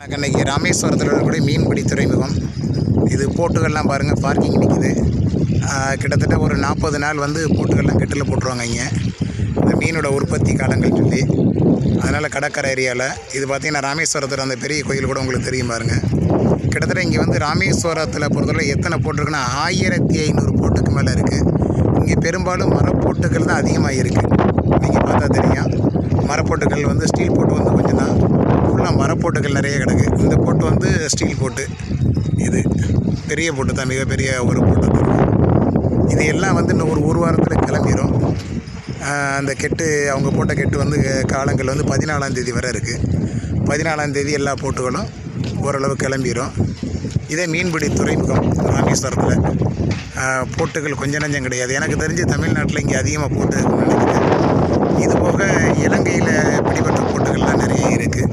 எனக்கு அன்றைக்கி ராமேஸ்வரத்தில் இருக்கக்கூடிய மீன்பிடி துறைமுகம். இது போட்டுகள்லாம் பாருங்கள் பார்க்கிங் நிற்கிது கிட்டத்தட்ட ஒரு நாற்பது நாள் வந்து போட்டுகள்லாம் கெட்டில் போட்டுருவாங்க இங்கே. இந்த மீனோட உற்பத்தி காலங்கள் சொல்லி. அதனால் கடற்கரை ஏரியாவில் இது பார்த்திங்கன்னா ராமேஸ்வரத்தில் அந்த பெரிய கோயில் கூட உங்களுக்கு தெரியும் பாருங்கள் கிட்டத்தட்ட இங்கே வந்து ராமேஸ்வரத்தில் பொறுத்தவரை எத்தனை போட்டுருக்குன்னா ஆயிரத்தி ஐநூறு போட்டுக்கு மேலே இருக்குது இங்கே பெரும்பாலும் மரப்போட்டுகள் தான் அதிகமாக இருக்குது நீங்கள் பார்த்தா தெரியும். மரப்போட்டுகள் வந்து ஸ்டீல் போட்டு வந்து கொஞ்சம் தான் போட்டுகள் நிறைய கிடக்கு. இந்த போட்டு வந்து ஸ்டீல் போட்டு. இது பெரிய போட்டு தான் மிகப்பெரிய ஒரு போட்டு தான். இது எல்லாம் வந்து இன்னும் ஒரு ஒரு வாரத்தில் கிளம்பிடும் அந்த கெட்டு அவங்க போட்ட கெட்டு வந்து காலங்கள் வந்து பதினாலாம் தேதி வரை இருக்குது பதினாலாம் தேதி எல்லா போட்டுகளும் ஓரளவு கிளம்பிடும் இதே மீன்பிடி துறைமுகம் ராமேஸ்வரத்தில் போட்டுகள் கொஞ்சம் நஞ்சம் கிடையாது. எனக்கு தெரிஞ்சு தமிழ்நாட்டில் இங்கே அதிகமாக போட்டு இது போக இலங்கையில் பிடி போட்டுகள்லாம் நிறைய இருக்குது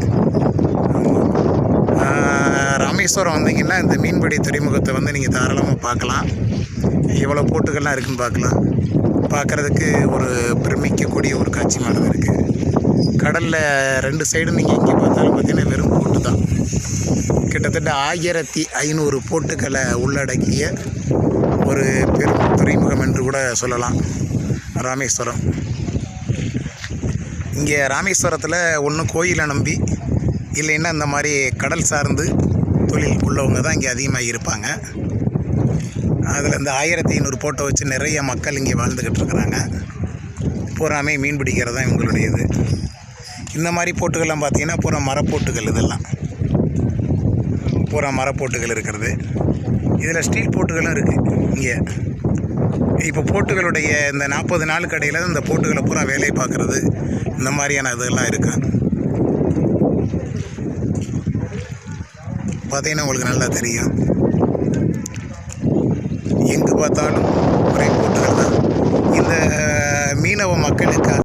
ராமேஸ்வரம் வந்தீங்கன்னா இந்த மீன்பிடி துறைமுகத்தை வந்து நீங்கள் தாராளமாக பார்க்கலாம். எவ்வளோ போட்டுகள்லாம் இருக்குன்னு பார்க்கலாம். பார்க்குறதுக்கு ஒரு பிரமிக்கக்கூடிய ஒரு காட்சி மாதிரி இருக்குது கடலில் ரெண்டு சைடும் நீங்கள் எங்கே பார்த்தாலும் பார்த்தீங்கன்னா வெறும் போட்டு தான். கிட்டத்தட்ட ஆயிரத்தி ஐநூறு போட்டுகளை உள்ளடக்கிய ஒரு பெரும் துறைமுகம் என்று கூட சொல்லலாம். ராமேஸ்வரம். இங்கே ராமேஸ்வரத்தில் ஒன்று கோயிலை நம்பி இல்லைன்னா இந்த மாதிரி கடல் சார்ந்து தொழில் உள்ளவங்க தான் இங்கே அதிகமாக இருப்பாங்க. அதில் இந்த ஆயிரத்தி ஐநூறு போட்டோ வச்சு நிறைய மக்கள் இங்கே வாழ்ந்துக்கிட்டு இருக்கிறாங்க. பூராமே மீன் பிடிக்கிறது தான் இவங்களுடைய இது இந்த மாதிரி போட்டுகள்லாம் பார்த்திங்கன்னா பூரா மரப்போட்டுகள் இதெல்லாம். பூரா மரப்போட்டுகள் இருக்கிறது. இதில் ஸ்டீல் போட்டுகளும் இருக்குது இங்கே. இப்போ போட்டுகளுடைய இந்த நாற்பது நாள் கடையில் இந்த போட்டுகளை பூரா வேலையை பார்க்குறது. இந்த மாதிரியான இதெல்லாம் இருக்குது பார்த்தீங்கன்னா உங்களுக்கு நல்லா தெரியும். எங்கே பார்த்தாலும் ஒரே கூட்டங்கள் தான். இந்த மீனவ மக்களுக்காக